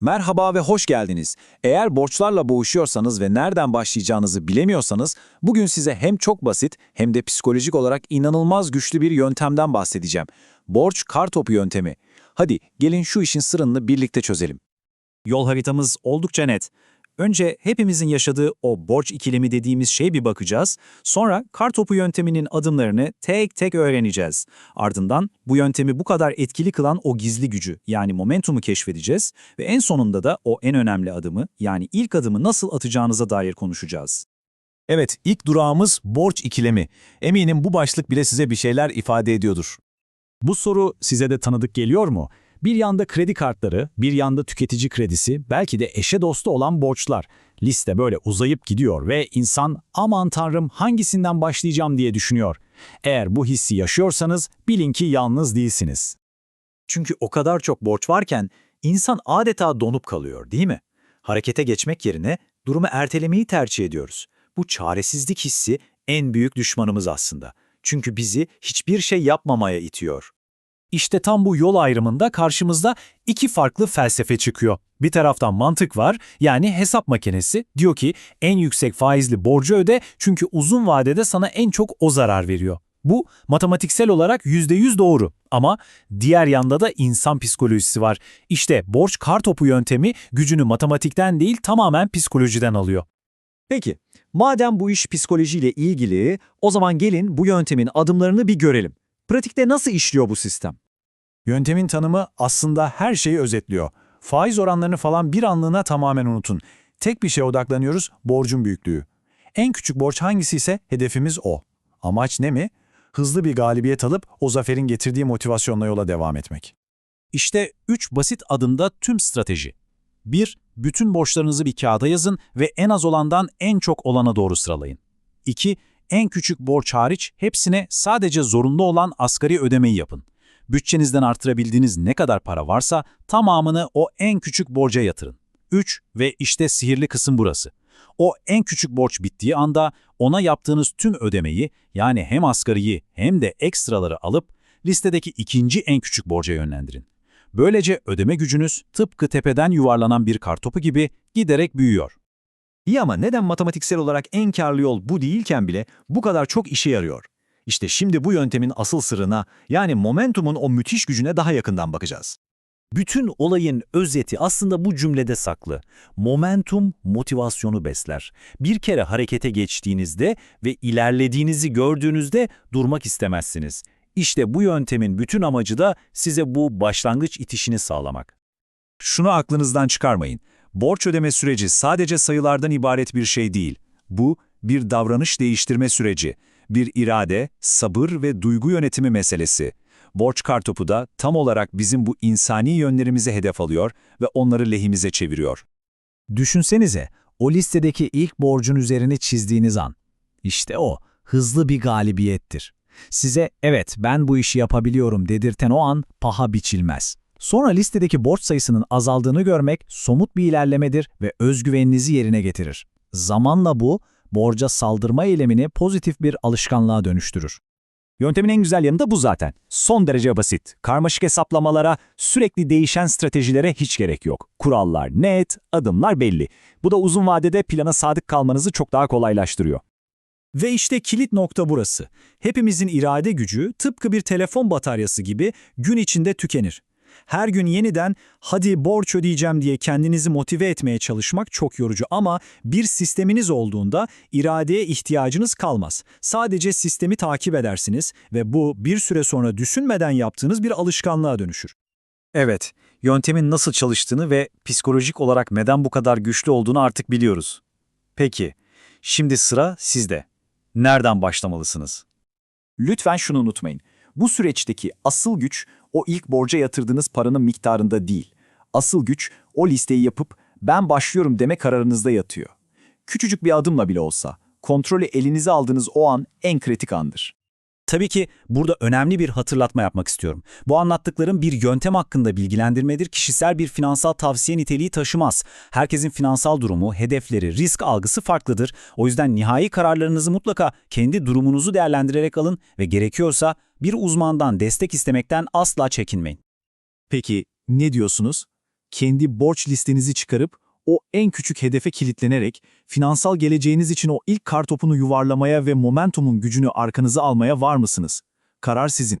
Merhaba ve hoş geldiniz. Eğer borçlarla boğuşuyorsanız ve nereden başlayacağınızı bilemiyorsanız, bugün size hem çok basit hem de psikolojik olarak inanılmaz güçlü bir yöntemden bahsedeceğim. Borç kartopu yöntemi. Hadi gelin şu işin sırrını birlikte çözelim. Yol haritamız oldukça net. Önce hepimizin yaşadığı o borç ikilemi dediğimiz şeye bir bakacağız. Sonra kartopu yönteminin adımlarını tek tek öğreneceğiz. Ardından bu yöntemi bu kadar etkili kılan o gizli gücü yani momentumu keşfedeceğiz ve en sonunda da o en önemli adımı yani ilk adımı nasıl atacağınıza dair konuşacağız. Evet, ilk durağımız borç ikilemi. Eminim bu başlık bile size bir şeyler ifade ediyordur. Bu soru size de tanıdık geliyor mu? Bir yanda kredi kartları, bir yanda tüketici kredisi, belki de eşe dostu olan borçlar. Liste böyle uzayıp gidiyor ve insan aman tanrım hangisinden başlayacağım diye düşünüyor. Eğer bu hissi yaşıyorsanız bilin ki yalnız değilsiniz. Çünkü o kadar çok borç varken insan adeta donup kalıyor değil mi? Harekete geçmek yerine durumu ertelemeyi tercih ediyoruz. Bu çaresizlik hissi en büyük düşmanımız aslında. Çünkü bizi hiçbir şey yapmamaya itiyor. İşte tam bu yol ayrımında karşımızda iki farklı felsefe çıkıyor. Bir taraftan mantık var, yani hesap makinesi diyor ki en yüksek faizli borcu öde çünkü uzun vadede sana en çok o zarar veriyor. Bu matematiksel olarak %100 doğru ama diğer yanda da insan psikolojisi var. İşte borç kartopu yöntemi gücünü matematikten değil tamamen psikolojiden alıyor. Peki, madem bu iş psikolojiyle ilgili, o zaman gelin bu yöntemin adımlarını bir görelim. Pratikte nasıl işliyor bu sistem? Yöntemin tanımı aslında her şeyi özetliyor. Faiz oranlarını falan bir anlığına tamamen unutun. Tek bir şeye odaklanıyoruz, borcun büyüklüğü. En küçük borç hangisi ise hedefimiz o. Amaç ne mi? Hızlı bir galibiyet alıp o zaferin getirdiği motivasyonla yola devam etmek. İşte 3 basit adımda tüm strateji. 1. Bütün borçlarınızı bir kağıda yazın ve en az olandan en çok olana doğru sıralayın. 2. En küçük borç hariç hepsine sadece zorunlu olan asgari ödemeyi yapın. Bütçenizden artırabildiğiniz ne kadar para varsa tamamını o en küçük borca yatırın. 3. Ve işte sihirli kısım burası. O en küçük borç bittiği anda ona yaptığınız tüm ödemeyi yani hem asgariyi hem de ekstraları alıp listedeki ikinci en küçük borca yönlendirin. Böylece ödeme gücünüz tıpkı tepeden yuvarlanan bir kartopu gibi giderek büyüyor. İyi ama neden matematiksel olarak en karlı yol bu değilken bile bu kadar çok işe yarıyor? İşte şimdi bu yöntemin asıl sırrına, yani momentumun o müthiş gücüne daha yakından bakacağız. Bütün olayın özeti aslında bu cümlede saklı. Momentum motivasyonu besler. Bir kere harekete geçtiğinizde ve ilerlediğinizi gördüğünüzde durmak istemezsiniz. İşte bu yöntemin bütün amacı da size bu başlangıç itişini sağlamak. Şunu aklınızdan çıkarmayın. Borç ödeme süreci sadece sayılardan ibaret bir şey değil. Bu, bir davranış değiştirme süreci, bir irade, sabır ve duygu yönetimi meselesi. Borç kartopu da tam olarak bizim bu insani yönlerimizi hedef alıyor ve onları lehimize çeviriyor. Düşünsenize, o listedeki ilk borcun üzerini çizdiğiniz an. İşte o, hızlı bir galibiyettir. Size evet ben bu işi yapabiliyorum dedirten o an paha biçilmez. Sonra listedeki borç sayısının azaldığını görmek somut bir ilerlemedir ve özgüveninizi yerine getirir. Zamanla bu, borca saldırma eylemini pozitif bir alışkanlığa dönüştürür. Yöntemin en güzel yanı da bu zaten. Son derece basit. Karmaşık hesaplamalara, sürekli değişen stratejilere hiç gerek yok. Kurallar net, adımlar belli. Bu da uzun vadede plana sadık kalmanızı çok daha kolaylaştırıyor. Ve işte kilit nokta burası. Hepimizin irade gücü tıpkı bir telefon bataryası gibi gün içinde tükenir. Her gün yeniden hadi borç ödeyeceğim diye kendinizi motive etmeye çalışmak çok yorucu ama bir sisteminiz olduğunda iradeye ihtiyacınız kalmaz. Sadece sistemi takip edersiniz ve bu bir süre sonra düşünmeden yaptığınız bir alışkanlığa dönüşür. Evet, yöntemin nasıl çalıştığını ve psikolojik olarak neden bu kadar güçlü olduğunu artık biliyoruz. Peki, şimdi sıra sizde. Nereden başlamalısınız? Lütfen şunu unutmayın. Bu süreçteki asıl güç o ilk borca yatırdığınız paranın miktarında değil. Asıl güç o listeyi yapıp ben başlıyorum deme kararınızda yatıyor. Küçücük bir adımla bile olsa kontrolü elinize aldığınız o an en kritik andır. Tabii ki burada önemli bir hatırlatma yapmak istiyorum. Bu anlattıklarım bir yöntem hakkında bilgilendirmedir, kişisel bir finansal tavsiye niteliği taşımaz. Herkesin finansal durumu, hedefleri, risk algısı farklıdır. O yüzden nihai kararlarınızı mutlaka kendi durumunuzu değerlendirerek alın ve gerekiyorsa bir uzmandan destek istemekten asla çekinmeyin. Peki ne diyorsunuz? Kendi borç listenizi çıkarıp o en küçük hedefe kilitlenerek finansal geleceğiniz için o ilk kartopunu yuvarlamaya ve momentumun gücünü arkanıza almaya var mısınız? Karar sizin.